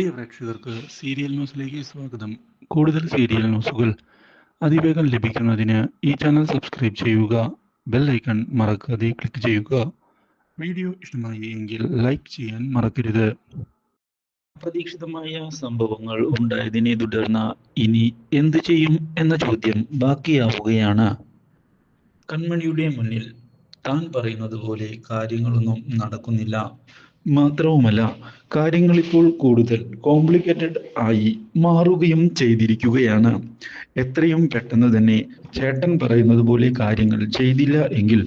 പ്രിയ പ്രേക്ഷകർക്ക് സീരിയൽ ന്യൂസിലേക്ക് സ്വാഗതം. കൂടുതൽ സീരിയൽ ന്യൂസുകൾ അതിവേഗം ലഭിക്കുന്നതിന് ഈ ചാനൽ സബ്സ്ക്രൈബ് ചെയ്യുക ബെൽ ഐക്കൺ മറക്കാതെ ക്ലിക്ക് ചെയ്യുക. വീഡിയോ ഇഷ്ടമായി എങ്കിൽ ലൈക്ക് ചെയ്യാൻ മറക്കരുത്. അപ്രതീക്ഷിതമായ സംഭവങ്ങൾ ഉണ്ടായതിനെ തുടർന്ന് ഇനി എന്ത് ചെയ്യും എന്ന ചോദ്യം ബാക്കിയാവുകയാണ്. കൺമണിയുടെ മുന്നിൽ താൻ പറയുന്നത് പോലെ കാര്യങ്ങളൊന്നും നടക്കുന്നില്ല. മാത്രവുമല്ല കാര്യങ്ങൾ ഇപ്പോൾ കൂടുതൽ കോംപ്ലിക്കേറ്റഡ് ആയി മാറുകയും ചെയ്തിരിക്കുകയാണ്. എത്രയും പെട്ടെന്ന് തന്നെ ചേട്ടൻ പറയുന്നത് പോലെ കാര്യങ്ങൾ ചെയ്തില്ല എങ്കിൽ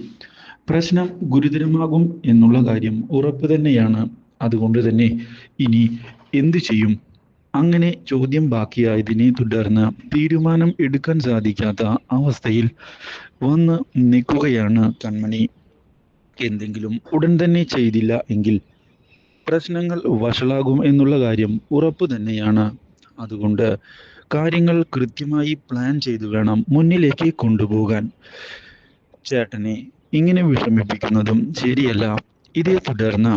പ്രശ്നം ഗുരുതരമാകും എന്നുള്ള കാര്യം ഉറപ്പ് തന്നെയാണ്. അതുകൊണ്ട് തന്നെ ഇനി എന്തു ചെയ്യും? അങ്ങനെ ചോദ്യം ബാക്കിയായതിനെ തുടർന്ന് തീരുമാനം എടുക്കാൻ സാധിക്കാത്ത അവസ്ഥയിൽ വന്ന് നിൽക്കുകയാണ് കൺമണി. എന്തെങ്കിലും ഉടൻ തന്നെ ചെയ്തില്ല എങ്കിൽ പ്രശ്നങ്ങൾ വഷളാകും എന്നുള്ള കാര്യം ഉറപ്പ് തന്നെയാണ്. അതുകൊണ്ട് കാര്യങ്ങൾ കൃത്യമായി പ്ലാൻ ചെയ്തു വേണം മുന്നിലേക്ക് കൊണ്ടുപോകാൻ. ചേട്ടനെ ഇങ്ങനെ വിഷമിപ്പിക്കുന്നതും ശരിയല്ല. ഇതേ തുടർന്ന്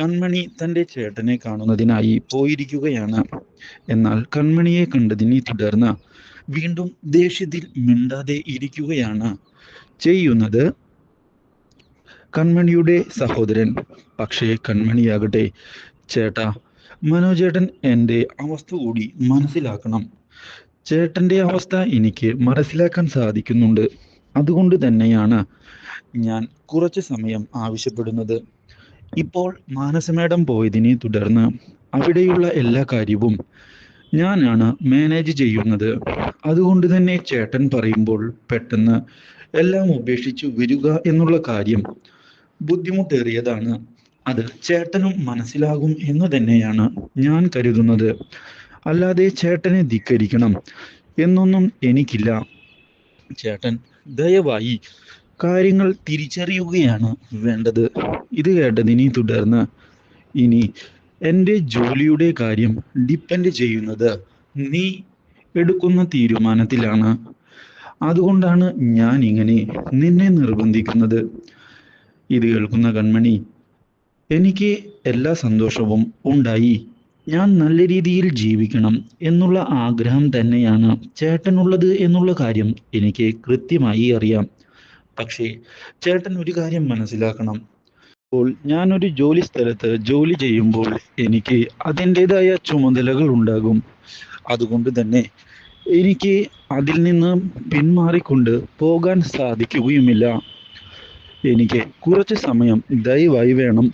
കൺമണി തന്റെ ചേട്ടനെ കാണുന്നതിനായി പോയിരിക്കുകയാണ്. എന്നാൽ കൺമണിയെ കണ്ടതിനെ തുടർന്ന് വീണ്ടും ദേഷ്യത്തിൽ മിണ്ടാതെ ഇരിക്കുകയാണ്. ചെയ്യുന്നത് കൺമണിയുടെ സഹോദരൻ. പക്ഷേ കൺമണിയാകട്ടെ ചേട്ടാ മനോജേട്ടൻ എന്റെ അവസ്ഥ കൂടി മനസ്സിലാക്കണം. ചേട്ടന്റെ അവസ്ഥ എനിക്ക് മനസ്സിലാക്കാൻ സാധിക്കുന്നുണ്ട്. അതുകൊണ്ട് തന്നെയാണ് ഞാൻ കുറച്ച് സമയം ആവശ്യപ്പെടുന്നത്. ഇപ്പോൾ മാനസമേടം പോയതിനെ തുടർന്ന് അവിടെയുള്ള എല്ലാ കാര്യവും ഞാനാണ് മാനേജ് ചെയ്യുന്നത്. അതുകൊണ്ട് തന്നെ ചേട്ടൻ പറയുമ്പോൾ പെട്ടെന്ന് എല്ലാം ഉപേക്ഷിച്ച് വരിക എന്നുള്ള കാര്യം ബുദ്ധിമുട്ടേറിയതാണ്. അത് ചേട്ടനും മനസ്സിലാകും എന്ന് തന്നെയാണ് ഞാൻ കരുതുന്നത്. അല്ലാതെ ചേട്ടനെ ധിക്കരിക്കണം എന്നൊന്നും എനിക്കില്ല. ചേട്ടൻ ദയവായി കാര്യങ്ങൾ തിരിച്ചറിയുകയാണ് വേണ്ടത്. ഇത് കേട്ടതിനെ തുടർന്ന് ഇനി എന്റെ ജോലിയുടെ കാര്യം ഡിപ്പെൻഡ് ചെയ്യുന്നത് നീ എടുക്കുന്ന തീരുമാനത്തിലാണ്. അതുകൊണ്ടാണ് ഞാൻ ഇങ്ങനെ നിന്നെ നിർബന്ധിക്കുന്നത്. ഇത് കേൾക്കുന്ന കൺമണി എനിക്ക് എല്ലാ സന്തോഷവും ഉണ്ടായി. ഞാൻ നല്ല രീതിയിൽ ജീവിക്കണം എന്നുള്ള ആഗ്രഹം തന്നെയാണ് ചേട്ടനുള്ളത് എന്നുള്ള കാര്യം എനിക്ക് കൃത്യമായി അറിയാം. പക്ഷേ ചേട്ടൻ ഒരു കാര്യം മനസ്സിലാക്കണം. ഇപ്പോൾ ഞാനൊരു ജോലി സ്ഥലത്ത് ജോലി ചെയ്യുമ്പോൾ എനിക്ക് അതിന്റെതായ ചുമതലകൾ ഉണ്ടാകും. അതുകൊണ്ട് തന്നെ എനിക്ക് അതിൽ നിന്ന് പിന്മാറിക്കൊണ്ട് പോകാൻ സാധിക്കുകയുമില്ല. എനിക്ക് കുറച്ച് സമയം ദയവായി വേണം.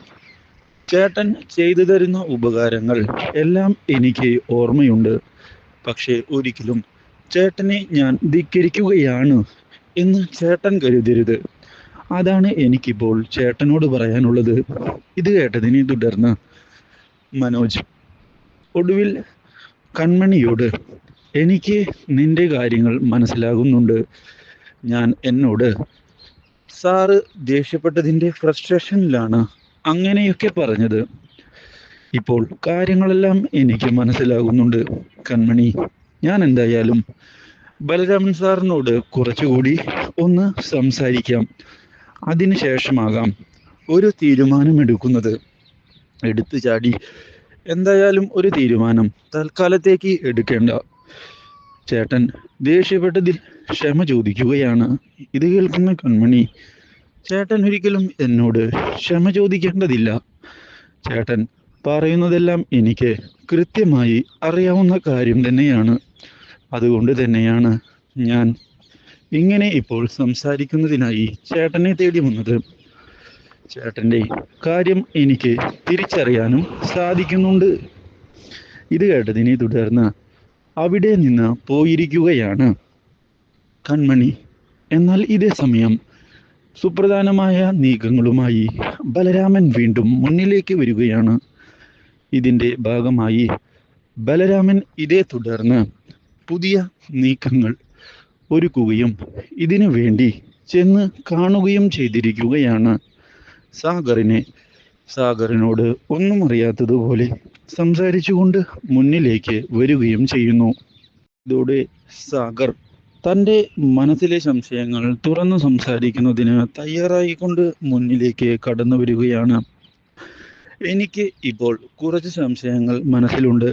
ചേട്ടൻ ചെയ്തു തരുന്ന ഉപകാരങ്ങൾ എല്ലാം എനിക്ക് ഓർമ്മയുണ്ട്. പക്ഷേ ഒരിക്കലും ചേട്ടനെ ഞാൻ ധിക്കരിക്കുകയാണ് എന്ന് ചേട്ടൻ കരുതരുത്. അതാണ് എനിക്കിപ്പോൾ ചേട്ടനോട് പറയാനുള്ളത്. ഇത് കേട്ടതിനെ തുടർന്ന് മനോജ് ഒടുവിൽ കൺമണിയോട് എനിക്ക് നിന്റെ കാര്യങ്ങൾ മനസ്സിലാകുന്നുണ്ട്. ഞാൻ എന്നോട് സാറ് ദേഷ്യപ്പെട്ടതിന്റെ ഫ്രസ്ട്രേഷനിലാണ് അങ്ങനെയൊക്കെ പറഞ്ഞത്. ഇപ്പോൾ കാര്യങ്ങളെല്ലാം എനിക്ക് മനസ്സിലാകുന്നുണ്ട്. കൺമണി ഞാൻ എന്തായാലും ബലരാമൻ സാറിനോട് കുറച്ചുകൂടി ഒന്ന് സംസാരിക്കാം. അതിനുശേഷമാകാം ഒരു തീരുമാനമെടുക്കുന്നത്. എടുത്തു ചാടി. എന്തായാലും ഒരു തീരുമാനം തൽക്കാലത്തേക്ക് എടുക്കേണ്ട. ചേട്ടൻ ദേഷ്യപ്പെട്ടതിൽ ക്ഷമ ചോദിക്കുകയാണ്. ഇത് കേൾക്കുന്ന കൺമണി ചേട്ടൻ ഒരിക്കലും എന്നോട് ക്ഷമ ചോദിക്കേണ്ടതില്ല. ചേട്ടൻ പറയുന്നതെല്ലാം എനിക്ക് കൃത്യമായി അറിയാവുന്ന കാര്യം തന്നെയാണ്. അതുകൊണ്ട് തന്നെയാണ് ഞാൻ ഇങ്ങനെ ഇപ്പോൾ സംസാരിക്കുന്നതിനായി ചേട്ടനെ തേടി വന്നത്. ചേട്ടന്റെ കാര്യം എനിക്ക് തിരിച്ചറിയാനും സാധിക്കുന്നുണ്ട്. ഇത് കേട്ടതിനെ തുടർന്ന് അവിടെ നിന്ന് പോയിരിക്കുകയാണ്. കൺമണി എന്നാൽ ഇതേ സമയം സുപ്രധാനമായ നീക്കങ്ങളുമായി ബലരാമൻ വീണ്ടും മുന്നിലേക്ക് വരികയാണ്. ഇതിന്റെ ഭാഗമായി ബലരാമൻ ഇതേ തുടർന്ന് പുതിയ നീക്കങ്ങൾ ഒരുക്കുകയും ഇതിനു വേണ്ടി ചെന്ന് കാണുകയും ചെയ്തിരിക്കുകയാണ്. സാഗറിനെ സാഗറിനോട് ഒന്നും അറിയാത്തതുപോലെ സംസാരിച്ചുകൊണ്ട് മുന്നിലേക്ക് വരികയും ചെയ്യുന്നു. ഇതോടെ സാഗർ തന്റെ മനസ്സിലെ സംശയങ്ങൾ തുറന്നു സംസാരിക്കുന്നതിന് തയ്യാറായിക്കൊണ്ട് മുന്നിലേക്ക് കടന്നു വരികയാണ്. എനിക്ക് ഇപ്പോൾ കുറച്ച് സംശയങ്ങൾ മനസ്സിലുണ്ട്.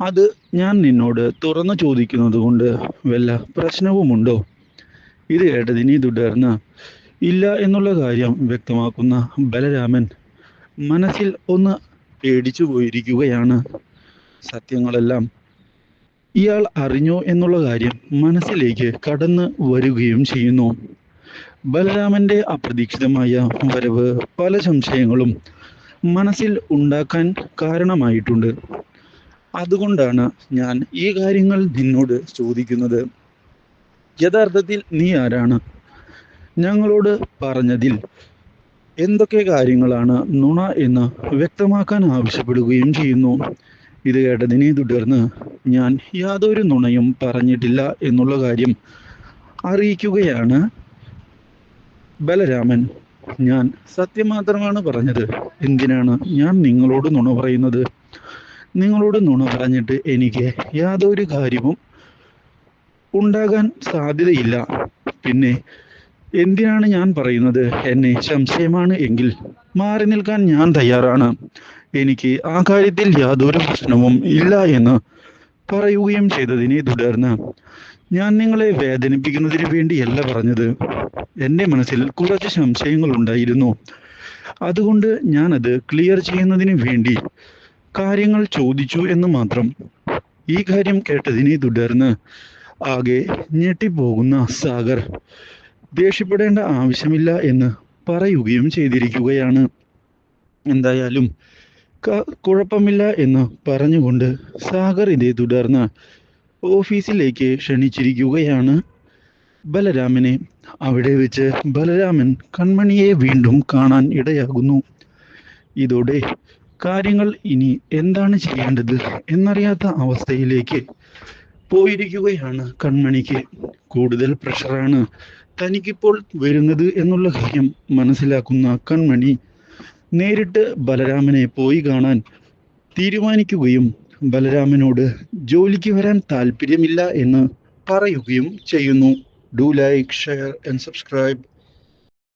അത് ഞാൻ നിന്നോട് തുറന്നു ചോദിക്കുന്നത് കൊണ്ട് വല്ല പ്രശ്നവുമുണ്ടോ? ഇത് കേട്ടതിനെ തുടർന്ന് ഇല്ല എന്നുള്ള കാര്യം വ്യക്തമാക്കുന്ന ബലരാമൻ മനസ്സിൽ ഒന്ന് പേടിച്ചു പോയിരിക്കുകയാണ് സത്യങ്ങളെല്ലാം. ഇയാൾ അറിഞ്ഞു എന്നുള്ള കാര്യം മനസ്സിലേക്ക് കടന്നു വരികയും ചെയ്യുന്നു. ബലരാമന്റെ അപ്രതീക്ഷിതമായ വരവ് പല സംശയങ്ങളും മനസ്സിൽ ഉണ്ടാക്കാൻ കാരണമായിട്ടുണ്ട്. അതുകൊണ്ടാണ് ഞാൻ ഈ കാര്യങ്ങൾ നിന്നോട് ചോദിക്കുന്നത്. യഥാർത്ഥത്തിൽ നീ ആരാണ്? ഞങ്ങളോട് പറഞ്ഞതിൽ എന്തൊക്കെ കാര്യങ്ങളാണ് നുണ എന്ന് വ്യക്തമാക്കാൻ ആവശ്യപ്പെടുകയും ചെയ്യുന്നു. ഇത് കേട്ടതിനെ തുടർന്ന് ഞാൻ യാതൊരു നുണയും പറഞ്ഞിട്ടില്ല എന്നുള്ള കാര്യം അറിയിക്കുകയാണ്. ബലരാമൻ ഞാൻ സത്യം മാത്രമാണ് പറഞ്ഞത്. എന്തിനാണ് ഞാൻ നിങ്ങളോട് നുണ പറയുന്നത്? നിങ്ങളോട് നുണ പറഞ്ഞിട്ട് എനിക്ക് യാതൊരു കാര്യവും ഉണ്ടാകാൻ സാധ്യതയില്ല. പിന്നെ എന്തിനാണ് ഞാൻ പറയുന്നത്? എന്നെ സംശയമാണ് എങ്കിൽ മാറി നിൽക്കാൻ ഞാൻ തയ്യാറാണ്. എനിക്ക് ആ കാര്യത്തിൽ യാതൊരു പ്രശ്നവും ഇല്ല എന്ന് പറയുകയും ചെയ്തതിനെ തുടർന്ന് ഞാൻ നിങ്ങളെ വേദനിപ്പിക്കുന്നതിന് വേണ്ടിയല്ല പറഞ്ഞത്. എന്റെ മനസ്സിൽ കുറച്ച് സംശയങ്ങൾ ഉണ്ടായിരുന്നു. അതുകൊണ്ട് ഞാനത് ക്ലിയർ ചെയ്യുന്നതിന് വേണ്ടി കാര്യങ്ങൾ ചോദിച്ചു എന്ന് മാത്രം ഈ കാര്യം കേട്ടതിനെ തുടർന്ന് ആകെ ഞെട്ടിപ്പോകുന്ന സാഗർ ദേഷ്യപ്പെടേണ്ട ആവശ്യമില്ല എന്ന് പറയുകയും ചെയ്തിരിക്കുകയാണ്. എന്തായാലും കുഴപ്പമില്ല എന്ന് പറഞ്ഞുകൊണ്ട് സാഗർ ഇതേ തുടർന്ന് ഓഫീസിലേക്ക് ക്ഷണിച്ചിരിക്കുകയാണ് ബലരാമനെ. അവിടെ വെച്ച് ബലരാമൻ കൺമണിയെ വീണ്ടും കാണാൻ ഇടയാകുന്നു. ഇതോടെ കാര്യങ്ങൾ ഇനി എന്താണ് ചെയ്യേണ്ടത് എന്നറിയാത്ത അവസ്ഥയിലേക്ക് പോയിരിക്കുകയാണ് കൺമണിക്ക്. കൂടുതൽ പ്രഷറാണ് തനിക്കിപ്പോൾ വരുന്നത് എന്നുള്ള കാര്യം മനസ്സിലാക്കുന്ന കൺമണി നേരിട്ട് ബലരാമനെ പോയി കാണാൻ തീരുമാനിക്കുകയും ബലരാമനോട് ജോലിക്ക് വരാൻ താല്പര്യമില്ല എന്ന് പറയുകയും ചെയ്യുന്നു. Do like share and subscribe